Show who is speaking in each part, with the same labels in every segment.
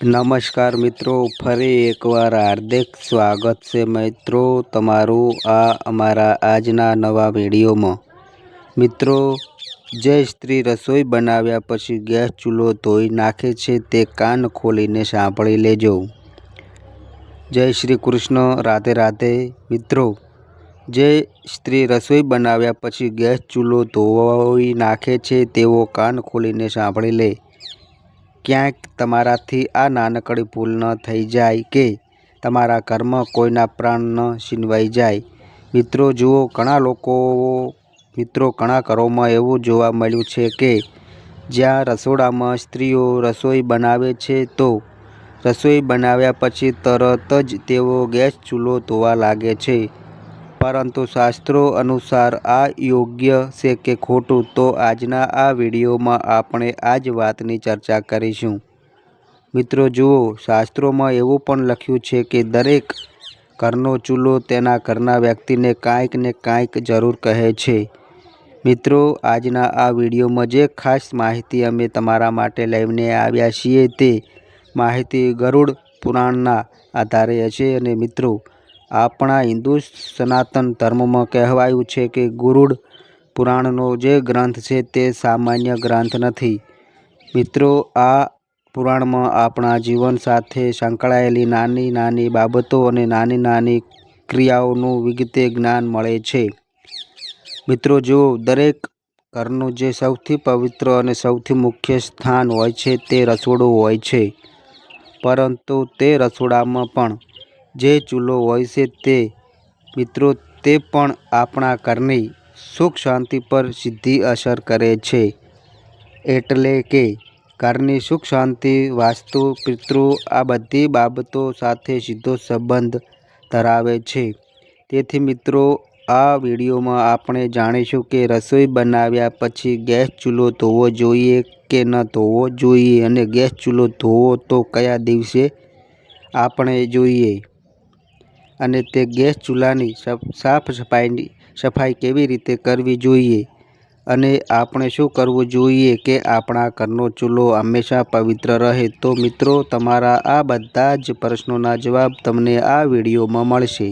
Speaker 1: નમસ્કાર મિત્રો, ફરી એકવાર હાર્દિક સ્વાગત છે મિત્રો તમારું આ અમારા આજના નવા વિડીયોમાં. મિત્રો, જે સ્ત્રી રસોઈ બનાવ્યા પછી ગેસ ચૂલો ધોઈ નાખે છે તે કાન ખોલીને સાંભળી લેજો. જય શ્રી કૃષ્ણ. રાધે રાધે. મિત્રો, જે સ્ત્રી રસોઈ બનાવ્યા પછી ગેસ ચૂલો ધોઈ નાખે છે તેઓ કાન ખોલીને સાંભળી લે. ક્યાંક તમારાથી આ નાનકડી ભૂલ ન થઈ જાય કે તમારા કર્મ કોઈના પ્રાણ ન છીનવાઈ જાય. મિત્રો, જુઓ, ઘણા લોકો, મિત્રો, ઘણા ઘરોમાં એવું જોવા મળ્યું છે કે જ્યાં રસોડામાં સ્ત્રીઓ રસોઈ બનાવે છે તો રસોઈ બનાવ્યા પછી તરત જ તેઓ ગેસ ચૂલો ધોવા લાગે છે. પરંતુ શાસ્ત્રો અનુસાર આ યોગ્ય છે કે ખોટું, તો આજના આ વિડીયોમાં આપણે આ જ વાતની ચર્ચા કરીશું. મિત્રો, જુઓ, શાસ્ત્રોમાં એવું પણ લખ્યું છે કે દરેક ઘરનો ચૂલો તેના ઘરના વ્યક્તિને કાંઈક ને કાંઈક જરૂર કહે છે. મિત્રો, આજના આ વિડીયોમાં જે ખાસ માહિતી અમે તમારા માટે લઈને આવ્યા છીએ તે માહિતી ગરુડ પુરાણના આધારે હશે અને મિત્રો આપણા હિન્દુ સનાતન ધર્મમાં કહેવાયું છે કે ગુરુડ પુરાણનો જે ગ્રંથ છે તે સામાન્ય ગ્રંથ નથી. મિત્રો, આ પુરાણમાં આપણા જીવન સાથે સંકળાયેલી નાની નાની બાબતો અને નાની નાની ક્રિયાઓનું વિગતે જ્ઞાન મળે છે. મિત્રો, જો દરેક ઘરનું જે સૌથી પવિત્ર અને સૌથી મુખ્ય સ્થાન હોય છે તે રસોડું હોય છે. પરંતુ તે રસોડામાં પણ જે ચૂલો હોય છે તે, મિત્રો, તે પણ આપણા ઘરની સુખ શાંતિ પર સીધી અસર કરે છે. એટલે કે, ઘરની સુખ શાંતિ, વાસ્તુ, પિતૃ આ બધી બાબતો સાથે સીધો સંબંધ ધરાવે છે. તેથી મિત્રો, આ વિડીયોમાં આપણે જાણીશું કે રસોઈ બનાવ્યા પછી ગેસ ચૂલો ધોવો જોઈએ કે ન ધોવો જોઈએ અને ગેસ ચૂલો ધોવો તો કયા દિવસે? આપણે જોઈએ. અને તે ગેસ ચૂલાની સાફ સફાઈની, સફાઈ કેવી રીતે કરવી જોઈએ? અને આપણે શું કરવું જોઈએ કે આપણા ઘરનો ચૂલો હંમેશા પવિત્ર રહે? તો મિત્રો, તમારા આ બધા જ પ્રશ્નોના જવાબ તમને આ વિડીયોમાં મળશે.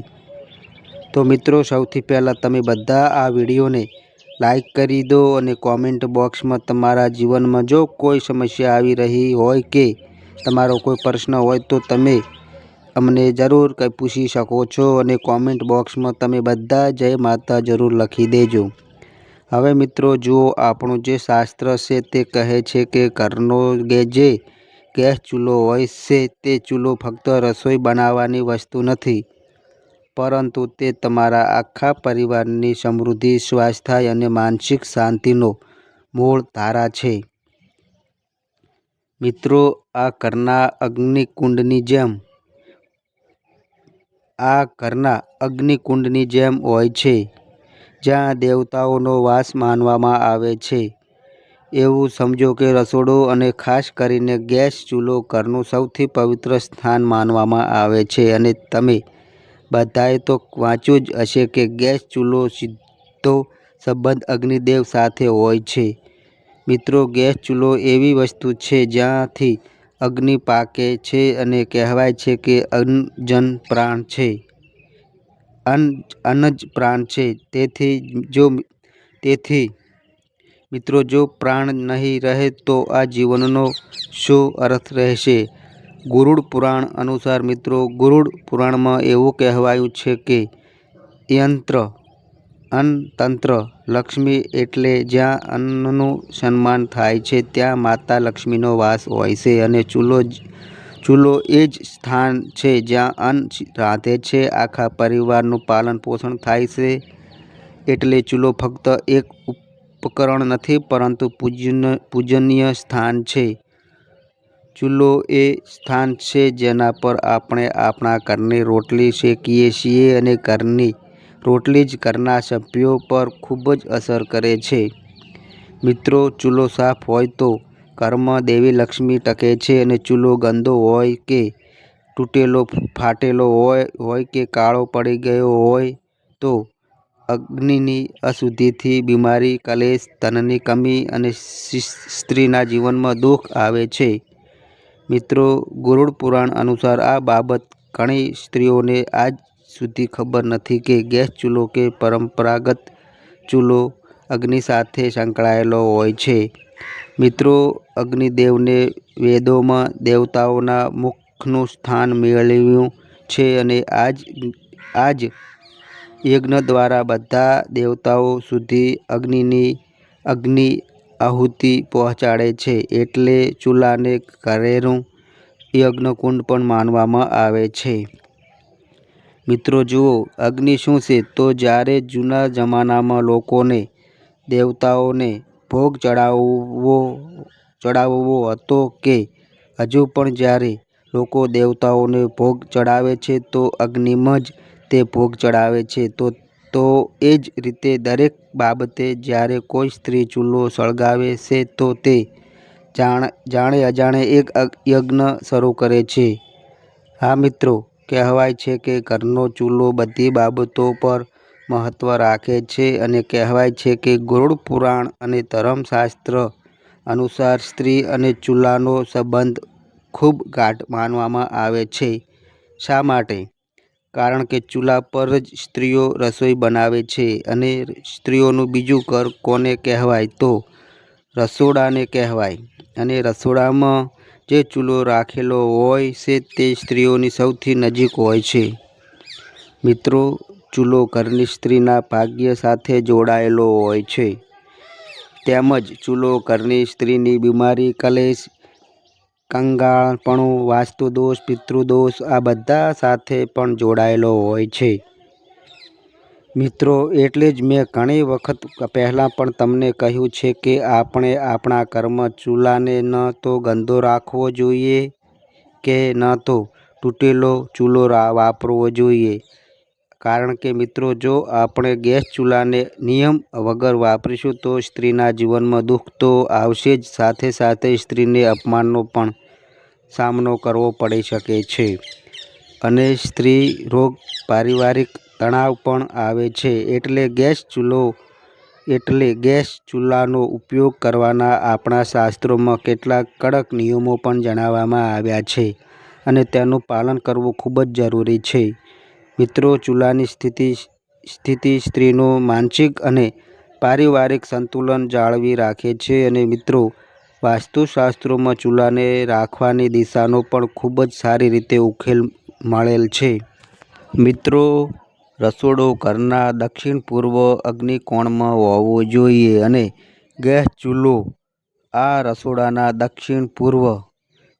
Speaker 1: તો મિત્રો, સૌથી પહેલાં તમે બધા આ વિડીયોને લાઈક કરી દો અને કોમેન્ટ બોક્સમાં તમારા જીવનમાં જો કોઈ સમસ્યા આવી રહી હોય કે તમારો કોઈ પ્રશ્ન હોય તો તમે અમને જરૂર કંઈ પૂછી શકો છો અને કોમેન્ટ બોક્સમાં તમે બધા જય માતા જરૂર લખી દેજો. હવે મિત્રો જુઓ આપણું જે શાસ્ત્ર છે તે કહે છે કે ઘરનો જે ગેસ ચૂલો હોય છે તે ચૂલો ફક્ત રસોઈ બનાવવાની વસ્તુ નથી. પરંતુ તે તમારા આખા પરિવારની સમૃદ્ધિ, સ્વાસ્થ્ય અને માનસિક શાંતિનો મૂળ ધારા છે. મિત્રો, આ ઘરના અગ્નિકુંડની જેમ આ ઘરના અગ્નિકુંડની જેમ હોય છે, જ્યાં દેવતાઓનો વાસ માનવામાં આવે છે. એવું સમજો કે રસોડું અને ખાસ કરીને ગેસ ચૂલો ઘરનું સૌથી પવિત્ર સ્થાન માનવામાં આવે છે અને તમે બધાએ તો વાંચ્યું જ હશે કે ગેસ ચૂલો સીધો સંબંધ અગ્નિદેવ સાથે હોય છે. મિત્રો, ગેસ ચૂલો એવી વસ્તુ છે જ્યાંથી અગ્નિ પાકે છે અને કહેવાય છે કે અન્નજન પ્રાણ છે. અન્ન અન્ન જ પ્રાણ છે. તેથી જો, તેથી મિત્રો, જો પ્રાણ નહીં રહે તો આ જીવનનો શું અર્થ રહેશે? ગુરુડ પુરાણ અનુસાર મિત્રો, ગુરુડ પુરાણમાં એવું કહેવાયું છે કે યંત્ર અન્નતંત્ર. લક્ષ્મી એટલે જ્યાં અન્નનું સન્માન થાય છે, ત્યાં માતા લક્ષ્મીનો વાસ હોય છે અને ચૂલો જ, ચૂલો એ જ સ્થાન છે જ્યાં અન્ન રાંધે છે. આખા પરિવારનું પાલન પોષણ થાય છે એટલે ચૂલો ફક્ત એક ઉપકરણ નથી, પરંતુ પૂજન, પૂજનીય સ્થાન છે. ચૂલો એ સ્થાન છે જેના પર આપણે આપણા ઘરની રોટલી શેકીએ છીએ અને ઘરની રોટલી જ ઘરના સભ્યો પર ખૂબ જ અસર કરે છે. મિત્રો, ચૂલો સાફ હોય તો ઘરમાં દેવી લક્ષ્મી ટકે છે અને ચૂલો ગંદો હોય કે તૂટેલો, ફાટેલો હોય હોય કે કાળો પડી ગયો હોય તો અગ્નિની અશુદ્ધિથી બીમારી, કલેશ, ધનની કમી અને સ્ત્રીના જીવનમાં દુઃખ આવે છે. મિત્રો, ગરુડ પુરાણ અનુસાર આ બાબત ઘણી સ્ત્રીઓને આજ સુધી ખબર નથી કે ગેસ ચૂલો કે પરંપરાગત ચૂલો અગ્નિ સાથે સંકળાયેલો હોય છે. મિત્રો, અગ્નિદેવને વેદોમાં દેવતાઓના મુખનું સ્થાન મેળવ્યું છે અને આજ આજ યજ્ઞ દ્વારા બધા દેવતાઓ સુધી અગ્નિની, અગ્નિ આહુતિ પહોંચાડે છે એટલે ચૂલાને ઘરેણું યજ્ઞકુંડ પણ માનવામાં આવે છે. મિત્રો, જુઓ, અગ્નિ શું છે? તો જ્યારે જૂના જમાનામાં લોકોને, દેવતાઓને ભોગ ચડાવવો ચડાવવો હતો કે હજુ પણ જ્યારે લોકો દેવતાઓને ભોગ ચડાવે છે, તો અગ્નિમાં જ તે ભોગ ચડાવે છે, તો તો એ જ રીતે દરેક બાબતે જ્યારે કોઈ સ્ત્રી ચૂલો સળગાવે છે, તો તે જાણ, જાણે અજાણે એક યજ્ઞ શરૂ કરે છે. હા મિત્રો કહેવાય છે કે ઘરનો ચૂલો બધી બાબતો પર મહત્ત્વ રાખે છે અને કહેવાય છે કે ગરુડ પુરાણ અને ધર્મશાસ્ત્ર અનુસાર સ્ત્રી અને ચૂલાનો સંબંધ ખૂબ ગાઢ માનવામાં આવે છે. શા માટે? કારણ કે ચૂલા પર જ સ્ત્રીઓ રસોઈ બનાવે છે અને સ્ત્રીઓનું બીજું ઘર કોને કહેવાય તો રસોડાને કહેવાય. અને રસોડામાં જે ચૂલો રાખેલો હોય છે તે સ્ત્રીઓની સૌથી નજીક હોય છે. મિત્રો, ચૂલો ઘરની સ્ત્રીના ભાગ્ય સાથે જોડાયેલો હોય છે. તેમજ ચૂલો ઘરની સ્ત્રીની બીમારી, કલેશ, કંગાળપણું, વાસ્તુદોષ, પિતૃદોષ આ બધા સાથે પણ જોડાયેલો હોય છે. મિત્રો, એટલે જ મેં ઘણી વખત પહેલાં પણ તમને કહ્યું છે કે આપણે આપણા કર્મ ચૂલાને ન તો ગંદો રાખવો જોઈએ કે ન તો તૂટેલો ચૂલો વાપરવો જોઈએ. કારણ કે મિત્રો, જો આપણે ગેસ ચૂલાને નિયમ વગર વાપરીશું તો સ્ત્રીના જીવનમાં દુઃખ તો આવશે જ, સાથે સાથે સ્ત્રીને અપમાનનો પણ સામનો કરવો પડી શકે છે. અને સ્ત્રી રોગ પારિવારિક તણાવ પણ આવે છે. એટલે ગેસ ચૂલો, એટલે ગેસ ચૂલાનો ઉપયોગ કરવાના આપણા શાસ્ત્રોમાં કેટલાક કડક નિયમો પણ જણાવવામાં આવ્યા છે અને તેનું પાલન કરવું ખૂબ જ જરૂરી છે. મિત્રો, ચૂલાની સ્થિતિ સ્થિતિ સ્ત્રીનું માનસિક અને પારિવારિક સંતુલન જાળવી રાખે છે અને મિત્રો, વાસ્તુશાસ્ત્રોમાં ચૂલાને રાખવાની દિશાનો પણ ખૂબ જ સારી રીતે ઉકેલ મળેલ છે. મિત્રો રસોડું ઘરના દક્ષિણ પૂર્વ અગ્નિકોણમાં હોવું જોઈએ અને ગેસ ચૂલો આ રસોડાના દક્ષિણ પૂર્વ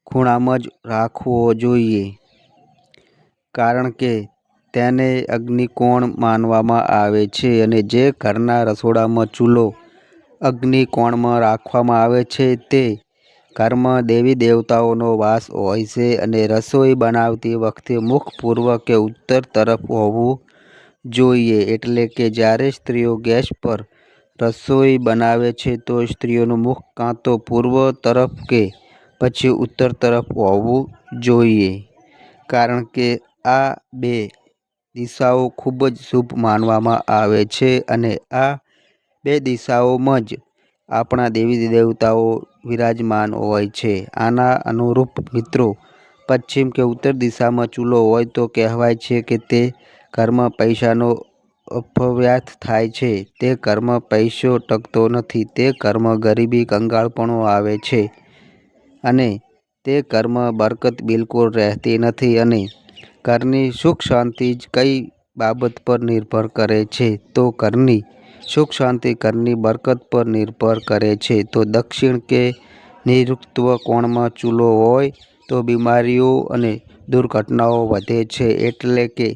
Speaker 1: ખૂણામાં જ રાખવો જોઈએ. કારણ કે તેને અગ્નિકોણ માનવામાં આવે છે અને જે ઘરના રસોડામાં ચૂલો અગ્નિકોણમાં રાખવામાં આવે છે તે ઘરમાં દેવી દેવતાઓનો વાસ હોય છે અને રસોઈ બનાવતી વખતે મુખ પૂર્વ કે ઉત્તર તરફ હોવું જોઈએ એટલે કે જ્યારે સ્ત્રીઓ ગેસ પર રસોઈ બનાવે છે તો સ્ત્રીઓનું મુખ કાં તો પૂર્વ તરફ કે પછી ઉત્તર તરફ હોવું જોઈએ. કારણ કે આ બે દિશાઓ ખૂબ જ શુભ માનવામાં આવે છે અને આ બે દિશાઓમાં જ આપણા દેવી દેવતાઓ વિરાજમાન હોય છે. આના અનુરૂપ મિત્રો પશ્ચિમ કે ઉત્તર દિશામાં ચૂલો હોય તો કહેવાય છે કે તે ઘરમાં પૈસાનો અપવ્યય થાય છે. તે કર્મ પૈસો ટકતો નથી. તે કર્મ ગરીબી કંગાળપણો આવે છે. અને તે કર્મ બરકત બિલકુલ રહેતી નથી અને ઘરની સુખ શાંતિ જ કઈ બાબત પર નિર્ભર કરે છે. તો ઘરની સુખ શાંતિ ઘરની બરકત પર નિર્ભર કરે છે. તો દક્ષિણ કે નૈઋત્ય કોણમાં ચૂલો હોય તો બીમારીઓ અને દુર્ઘટનાઓ વધે છે. એટલે કે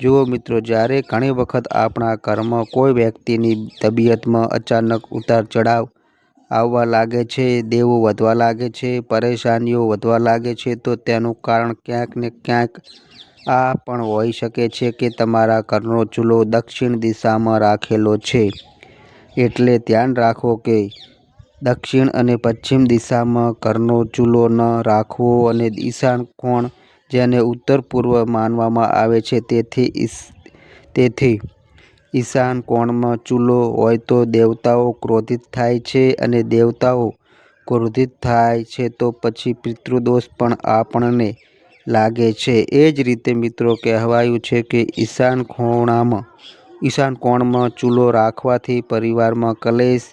Speaker 1: જુઓ મિત્રો, જ્યારે ઘણી વખત આપણા ઘરમાં કોઈ વ્યક્તિની તબિયતમાં અચાનક ઉતાર ચઢાવ આવવા લાગે છે, દેવો વધવા લાગે છે, પરેશાનીઓ વધવા લાગે છે, તો તેનું કારણ ક્યાંક ને ક્યાંક આ પણ હોઈ શકે છે કે તમારા ઘરનો ચૂલો દક્ષિણ દિશામાં રાખેલો છે. એટલે ધ્યાન રાખો કે દક્ષિણ અને પશ્ચિમ દિશામાં ઘરનો ચૂલો ન રાખવો અને ઈશાન કોણ જેને ઉત્તર પૂર્વ માનવામાં આવે છે તેથી તેથી ઈશાન કોણમાં ચૂલો હોય તો દેવતાઓ ક્રોધિત થાય છે અને દેવતાઓ ક્રોધિત થાય છે તો પછી પિતૃદોષ પણ આપણને લાગે છે. એ જ રીતે મિત્રો કહેવાયું છે કે ઈશાન ખૂણામાં ઈશાન કોણમાં ચૂલો રાખવાથી પરિવારમાં કલેશ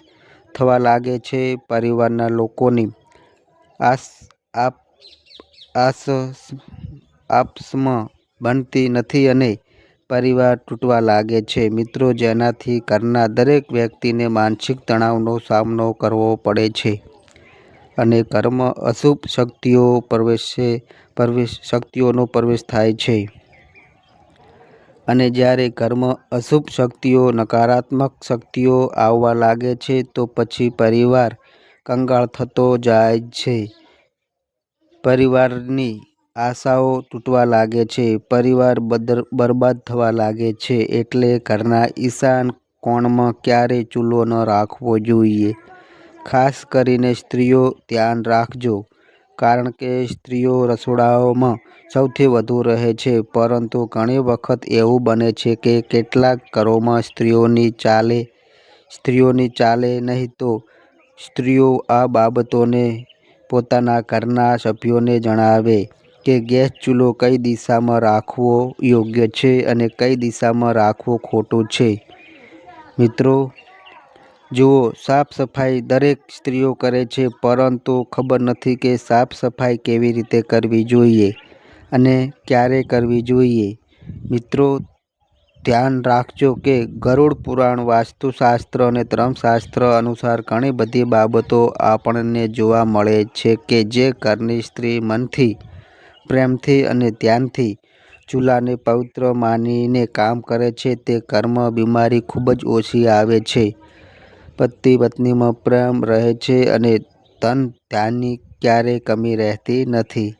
Speaker 1: થવા લાગે છે, પરિવારના લોકોની આપસમાં બનતી નથી અને પરિવાર તૂટવા લાગે છે. મિત્રો જેનાથી ઘરના દરેક વ્યક્તિને માનસિક તણાવનો સામનો કરવો પડે છે અને કર્મ અશુભ શક્તિઓ પ્રવેશે પ્રવેશ શક્તિઓનો પ્રવેશ થાય છે. અને જ્યારે કર્મ અશુભ શક્તિઓ, નકારાત્મક શક્તિઓ આવવા લાગે છે તો પછી પરિવાર કંગાળ થતો જાય છે, પરિવારની આશાઓ તૂટવા લાગે છે, પરિવાર બદર બરબાદ થવા લાગે છે. એટલે ઘરના ઈશાન કોણમાં ક્યારેય ચૂલો ન રાખવો જોઈએ. ખાસ કરીને સ્ત્રીઓ ધ્યાન રાખજો કારણ કે સ્ત્રીઓ રસોડાઓમાં સૌથી વધુ રહે છે. પરંતુ ઘણી વખત એવું બને છે કે કેટલાક ઘરોમાં સ્ત્રીઓની ચાલે સ્ત્રીઓની ચાલે નહીં તો સ્ત્રીઓ આ બાબતોને પોતાના ઘરના સભ્યોને જણાવે કે ગેસ ચૂલો કઈ દિશામાં રાખવો યોગ્ય છે અને કઈ દિશામાં રાખવો ખોટો છે. મિત્રો જુઓ સાફ સફાઈ દરેક સ્ત્રીઓ કરે છે પરંતુ ખબર નથી કે સાફ સફાઈ કેવી રીતે કરવી જોઈએ અને ક્યારે કરવી જોઈએ. મિત્રો ધ્યાન રાખજો કે ગરુડ પુરાણ, વાસ્તુશાસ્ત્ર અને ધર્મશાસ્ત્ર અનુસાર ઘણી બધી બાબતો આપણને જોવા મળે છે કે જે ઘરની સ્ત્રી મનથી, પ્રેમથી અને ધ્યાનથી ચૂલાને પવિત્ર માનીને કામ કરે છે તે કર્મ બીમારી ખૂબ જ ઓછી આવે છે, પતિ-પત્નીમાં પ્રેમ રહે છે અને ધન ધ્યાનની ક્યારેય કમી રહેતી નથી.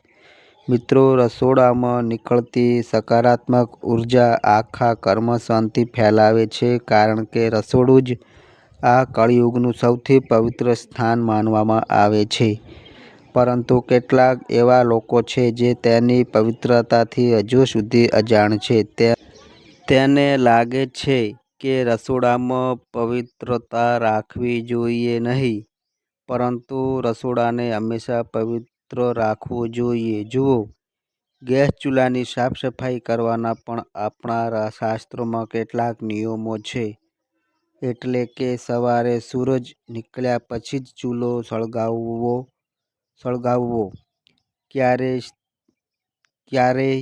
Speaker 1: મિત્રો રસોડામાં નીકળતી સકારાત્મક ઊર્જા આખા કર્મ શાંતિ ફેલાવે છે કારણ કે રસોડું જ આ કળિયુગનું સૌથી પવિત્ર સ્થાન માનવામાં આવે છે. પરંતુ કેટલાક એવા લોકો છે જે તેની પવિત્રતાથી હજુ સુધી અજાણ છે. તે તેને લાગે છે કે રસોડામાં પવિત્રતા રાખવી જોઈએ નહીં, પરંતુ રસોડાને હંમેશા પવિત્ર રાખવું જોઈએ. જુઓ ગેસ ચૂલાની સાફ સફાઈ કરવાના પણ આપણા શાસ્ત્રોમાં કેટલાક નિયમો છે. એટલે કે સવારે સૂરજ નીકળ્યા પછી જ ચૂલો સળગાવવો. ક્યારેય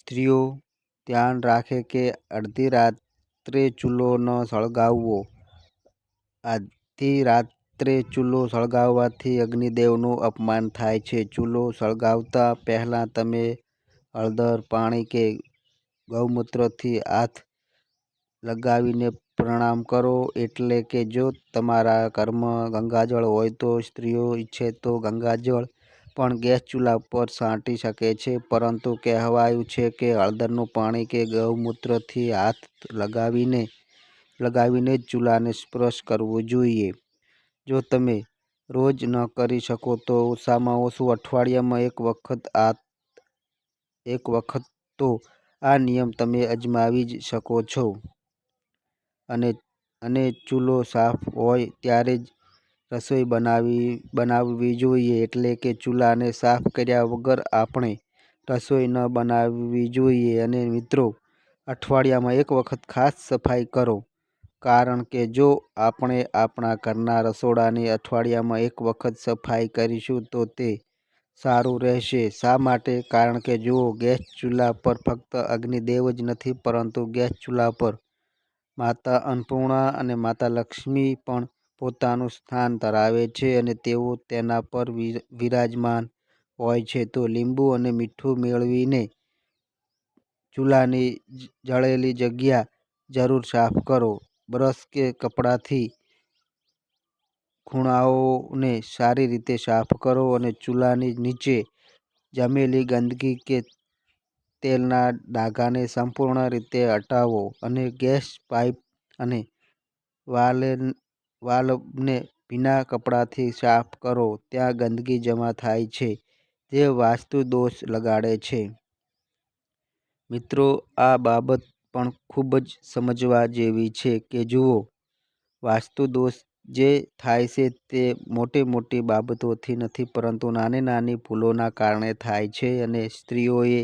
Speaker 1: સ્ત્રીઓ ધ્યાન રાખે કે અડધી રાત્રે ચૂલો ન સળગાવવો. અડધી રાત્રે ચૂલો સળગાવવાથી અગ્નિદેવનું અપમાન થાય છે. ચૂલો સળગાવતા પહેલાં તમે હળદર, પાણી કે ગૌમૂત્રથી હાથ લગાવીને પ્રણામ કરો. એટલે કે જો તમારા ઘરમાં ગંગાજળ હોય તો સ્ત્રીઓ ઈચ્છે તો ગંગાજળ પણ ગેસ ચૂલા પર છાંટી શકે છે. પરંતુ કહેવાયું છે કે હળદરનું પાણી કે ગૌમૂત્રથી હાથ લગાવીને લગાવીને જ ચૂલાને સ્પર્શ કરવો જોઈએ. જો તમે રોજ ન કરી શકો તો ઓછામાં ઓછું અઠવાડિયામાં એક વખત આ, એક વખત તો આ નિયમ તમે અજમાવી જ શકો છો. અને અને ચૂલો સાફ હોય ત્યારે જ રસોઈ બનાવી, બનાવવી જોઈએ. એટલે કે ચૂલાને સાફ કર્યા વગર આપણે રસોઈ ન બનાવવી જોઈએ. અને મિત્રો, અઠવાડિયામાં એક વખત ખાસ સફાઈ કરો કારણ કે જો આપણે આપણા ઘરના રસોડાની અઠવાડિયામાં એક વખત સફાઈ કરીશું, તો તે સારું રહેશે. શા માટે? કારણ કે જુઓ, ગેસ ચૂલા પર ફક્ત અગ્નિદેવ જ નથી, પરંતુ ગેસ ચૂલા પર માતા અન્નપૂર્ણા અને માતા લક્ષ્મી પણ પોતાનું સ્થાન ધરાવે છે અને તેઓ તેના પર વિરાજમાન હોય છે. તો લીંબુ અને મીઠું મેળવીને ચૂલાની જળેલી જગ્યા જરૂર સાફ કરો. બ્રશ કે કપડાથી ખૂણાઓને સારી રીતે સાફ કરો અને ચૂલાની નીચે જમેલી ગંદકી કે તેલના ડાઘાને સંપૂર્ણ રીતે હટાવો. અને ગેસ પાઇપ અને વાલ્વને ભીના કપડાથી સાફ કરો. ત્યાં ગંદકી જમા થાય છે, જે વાસ્તુ દોષ લગાડે છે. મિત્રો, આ બાબત પણ ખૂબ જ સમજવા જેવી છે કે જુઓ, વાસ્તુ દોષ જે થાય છે તે મોટી મોટી બાબતોથી નથી, પરંતુ નાની નાની ભૂલોના કારણે થાય છે અને સ્ત્રીઓએ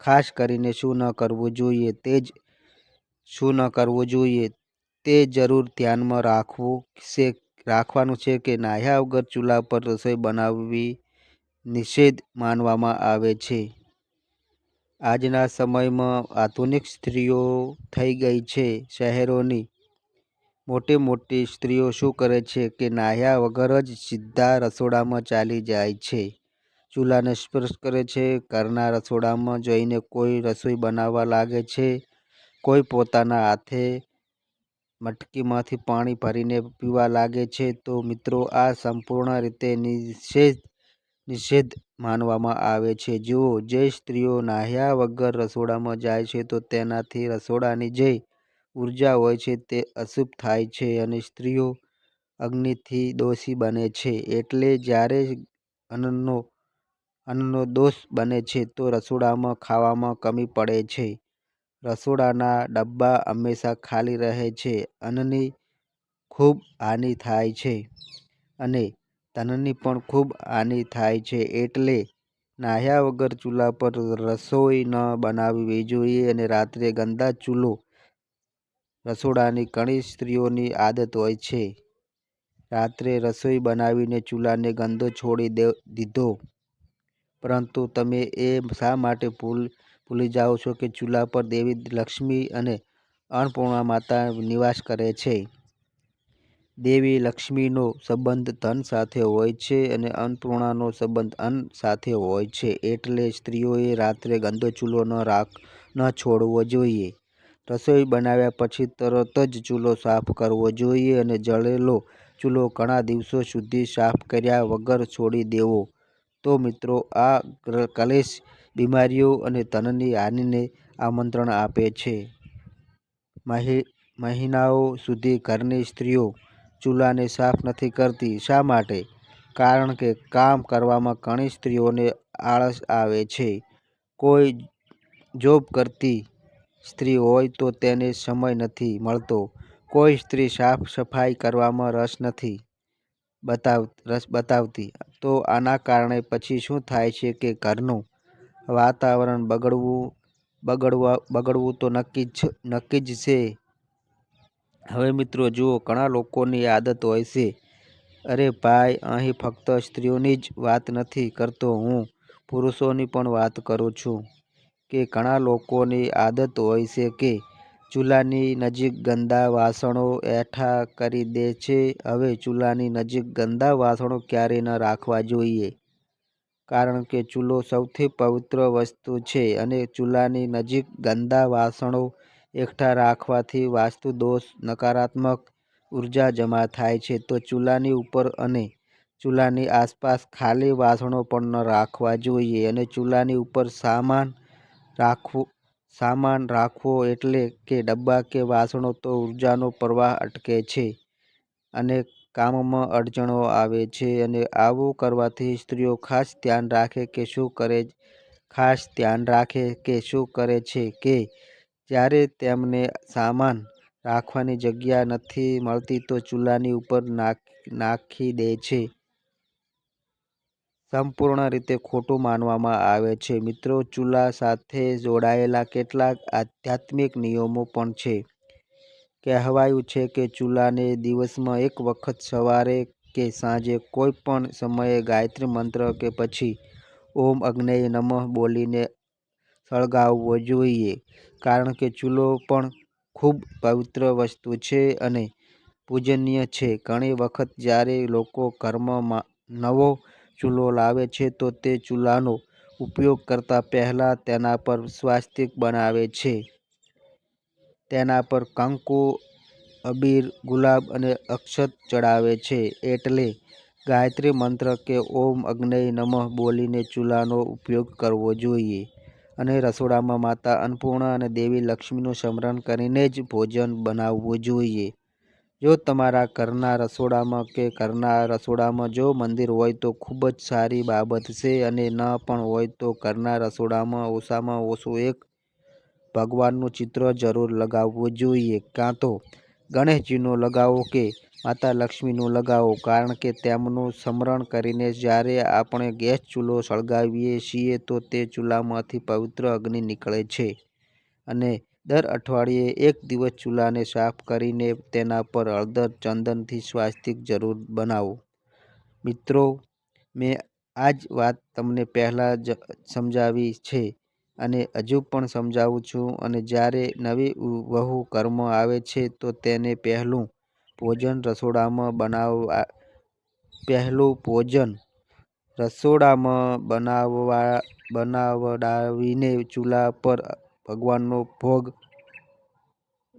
Speaker 1: ખાસ કરીને શું ન કરવું જોઈએ તે જ, શું ન કરવું જોઈએ તે જરૂર ધ્યાનમાં રાખવું છે, રાખવાનું છે કે નાહ્યા વગર ચૂલા પર રસોઈ બનાવવી નિષેધ માનવામાં આવે છે. આજના સમયમાં આધુનિક સ્ત્રીઓ થઈ ગઈ છે શહેરોની. મોટી મોટી સ્ત્રીઓ શું કરે છે કે નાહ્યા વગર જ સીધા રસોડામાં ચાલી જાય છે. ચૂલાને સ્પર્શ કરે છે, ઘરના રસોડામાં જઈને કોઈ રસોઈ બનાવવા લાગે છે, કોઈ પોતાના હાથે મટકીમાંથી પાણી ભરીને પીવા લાગે છે, તો મિત્રો આ સંપૂર્ણ રીતે નિષેધ નિષેધ માનવામાં આવે છે. જુઓ, જે સ્ત્રીઓ નાહ્યા વગર રસોડામાં જાય છે, તો તેનાથી રસોડાની જે ઊર્જા હોય છે તે અશુભ થાય છે અને સ્ત્રીઓ અગ્નિથી દોષી બને છે. એટલે જ્યારે અન્નનો અન્નનો દોષ બને છે તો રસોડામાં ખાવામાં કમી પડે છે. રસોડાના ડબ્બા હંમેશા ખાલી રહે છે, અન્નની ખૂબ હાનિ થાય છે અને ધનની પણ ખૂબ હાનિ થાય છે એટલે નાહ્યા વગર ચૂલા પર રસોઈ ન બનાવવી જોઈએ અને રાત્રે ગંદા ચૂલો રસોડાની ઘણી સ્ત્રીઓની આદત હોય છે. રાત્રે રસોઈ બનાવીને ચૂલાને ગંદો છોડી દે, દીધો. પરંતુ તમે એ શા માટે ભૂલ, ભૂલી જાઓ છો કે ચૂલા પર દેવી લક્ષ્મી અને અન્નપૂર્ણા માતા નિવાસ કરે છે? દેવી લક્ષ્મીનો સંબંધ ધન સાથે હોય છે અને અન્નપૂર્ણાનો સંબંધ અન્ન સાથે હોય છે એટલે સ્ત્રીઓએ રાત્રે ગંદો ચૂલો ન રાખ, ન છોડવો જોઈએ. રસોઈ બનાવ્યા પછી તરત જ ચૂલો સાફ કરવો જોઈએ અને જળેલો ચૂલો ઘણા દિવસો સુધી સાફ કર્યા વગર છોડી દેવો. તો મિત્રો, આ કલેશ બીમારીઓ અને ધનની હાનિને આમંત્રણ આપે છે. મહિનાઓ સુધી ઘરની સ્ત્રીઓ ચૂલાને સાફ નથી કરતી. શા માટે? કારણ કે કામ કરવામાં ઘણી સ્ત્રીઓને આળસ આવે છે. કોઈ જોબ કરતી સ્ત્રી હોય તો તેને સમય નથી મળતો. કોઈ સ્ત્રી સાફ સફાઈ કરવામાં રસ નથી બતાવ, રસ બતાવતી. તો આના કારણે પછી શું થાય છે કે ઘરનું વાતાવરણ બગડવું, બગડવા, બગડવું તો નક્કી જ નક્કી જ છે. હવે મિત્રો જુઓ, ઘણા લોકોની આદત હોય છે. અરે ભાઈ, અહીં ફક્ત સ્ત્રીઓની જ વાત નથી કરતો હું, પુરુષોની પણ વાત કરું છું કે ઘણા લોકોની આદત હોય છે કે ચૂલાની નજીક ગંદા વાસણો એઠા કરી દે છે. હવે ચૂલાની નજીક ગંદા વાસણો ક્યારેય ન રાખવા જોઈએ? કારણ કે ચૂલો સૌથી પવિત્ર વસ્તુ છે અને ચૂલાની નજીક ગંદા વાસણો એકઠા રાખવાથી વાસ્તુ દોષ નકારાત્મક ઊર્જા જમા થાય છે. તો ચૂલાની ઉપર અને ચૂલાની આસપાસ ખાલી વાસણો પણ ન રાખવા જોઈએ અને ચૂલાની ઉપર સામાન રાખવું સામાન રાખવો એટલે કે ડબ્બા કે વાસણો તો ઉર્જાનો પ્રવાહ અટકે છે અને કામમાં અડચણો આવે છે અને આવું કરવાથી સ્ત્રીઓ ખાસ ધ્યાન રાખે કે શું કરે ખાસ ધ્યાન રાખે કે શું કરે છે કે જ્યારે તેમને સામાન રાખવાની જગ્યા નથી મળતી તો ચૂલાની ઉપર નાખ, નાખી દે છે. સંપૂર્ણ રીતે ખોટું માનવામાં આવે છે. મિત્રો, ચૂલા સાથે જોડાયેલા કેટલાક આધ્યાત્મિક નિયમો પણ છે. કહેવાયું છે કે ચૂલાને દિવસમાં એક વખત સવારે કે સાંજે કોઈ પણ સમયે ગાયત્રી મંત્ર કે પછી ઓમ અગ્નયે નમઃ બોલીને સળગાવવો જોઈએ. કારણ કે ચૂલો પણ ખૂબ પવિત્ર વસ્તુ છે અને પૂજનીય છે. ઘણી વખત જ્યારે લોકો ઘરમાં નવો ચૂલો લાવે છે તો તે ચૂલાનો ઉપયોગ કરતા પહેલાં તેના પર સ્વાસ્તિક બનાવે છે. તેના પર કંકુ, અબીર, ગુલાબ અને અક્ષત ચડાવે છે એટલે ગાયત્રી મંત્ર કે ઓમ અગ્નયે નમઃ બોલીને ચૂલાનો ઉપયોગ કરવો જોઈએ અને રસોડામાં માતા અન્નપૂર્ણા અને દેવી લક્ષ્મીનું સ્મરણ કરીને જ ભોજન બનાવવું જોઈએ. જો તમારા ઘરના રસોડામાં કે ઘરના રસોડામાં જો મંદિર હોય તો ખૂબ જ સારી બાબત છે અને ન પણ હોય તો ઘરના રસોડામાં ઓછામાં ઓછું એક ભગવાનનું ચિત્ર જરૂર લગાવવું જોઈએ. કાં તો ગણેશજીનો લગાવો કે માતા લક્ષ્મીનો લગાવો, કારણ કે તેમનું સ્મરણ કરીને જ્યારે આપણે ગેસ ચૂલો સળગાવીએ છીએ તો તે ચૂલામાંથી પવિત્ર અગ્નિ નીકળે છે અને દર અઠવાડિયે એક દિવસ ચૂલાને સાફ કરીને તેના પર હળદર, ચંદનથી સ્વાસ્તિક જરૂર બનાવો. મિત્રો, મેં આ જ વાત તમને પહેલાં જ સમજાવી છે અને હજુ પણ સમજાવું છું અને જ્યારે નવી વહુ કર્મ આવે છે તો તેને પહેલું ભોજન રસોડામાં બનાવવા, પહેલું ભોજન રસોડામાં બનાવવા, બનાવડાવીને ચૂલા પર ભગવાનનો ભોગ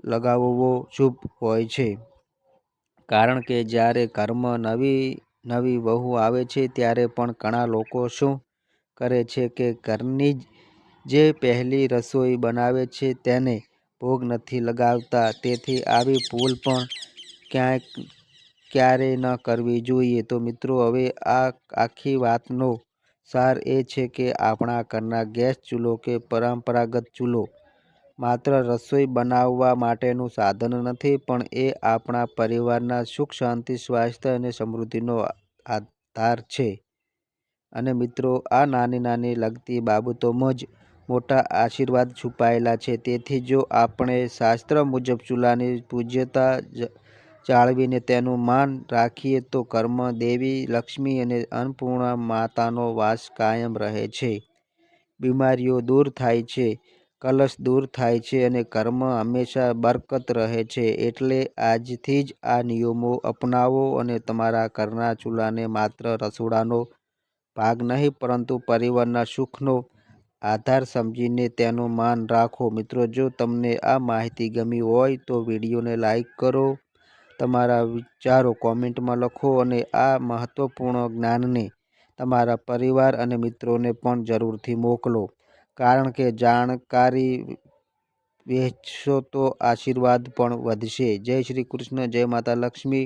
Speaker 1: લગાવવો શુભ હોય છે. કારણ કે જ્યારે ઘરમાં નવી નવી વહુ આવે છે, ત્યારે પણ ઘણા લોકો શું કરે છે કે ઘરની જે પહેલી રસોઈ બનાવે છે તેને ભોગ નથી લગાવતા. તેથી આવી ભૂલ પણ ક્યાંક ક્યારેય ન કરવી જોઈએ. તો મિત્રો, હવે આ આખી વાતનો સાર એ છે કે આપણા ઘરના ગેસ ચૂલો કે પરંપરાગત ચૂલો માત્ર રસોઈ બનાવવા માટેનું સાધન નથી, પણ એ આપણા પરિવારના સુખ, શાંતિ, સ્વાસ્થ્ય અને સમૃદ્ધિનો આધાર છે. અને મિત્રો, આ નાની નાની લગતી બાબતોમાં જ મોટા આશીર્વાદ છુપાયેલા છે. તેથી જો આપણે શાસ્ત્ર મુજબ ચૂલાની પૂજ્યતા જાળવીને તેનું માન રાખીએ તો કર્મ, દેવી, લક્ષ્મી અને અન્નપૂર્ણા માતાનો વાસ કાયમ રહે છે. બીમારીઓ દૂર થાય છે, કલશ દૂર થાય છે અને કર્મ હંમેશા બરકત રહે છે. એટલે આજથી જ આ નિયમો અપનાવો અને તમારા ઘરના ચૂલાને માત્ર રસોડાનો ભાગ નહીં, પરંતુ પરિવારના સુખનો આધાર સમજીને તેનું માન રાખો. મિત્રો, જો તમને આ માહિતી ગમી હોય તો વિડીયોને લાઈક કરો તમારા વિચારો કોમેન્ટમાં લખો અને આ મહત્ત્વપૂર્ણ જ્ઞાનને તમારા પરિવાર અને મિત્રોને પણ જરૂરથી મોકલો. કારણ કે જાણકારી વહેંચશો તો આશીર્વાદ પણ વધશે. જય શ્રી કૃષ્ણ, જય માતા લક્ષ્મી.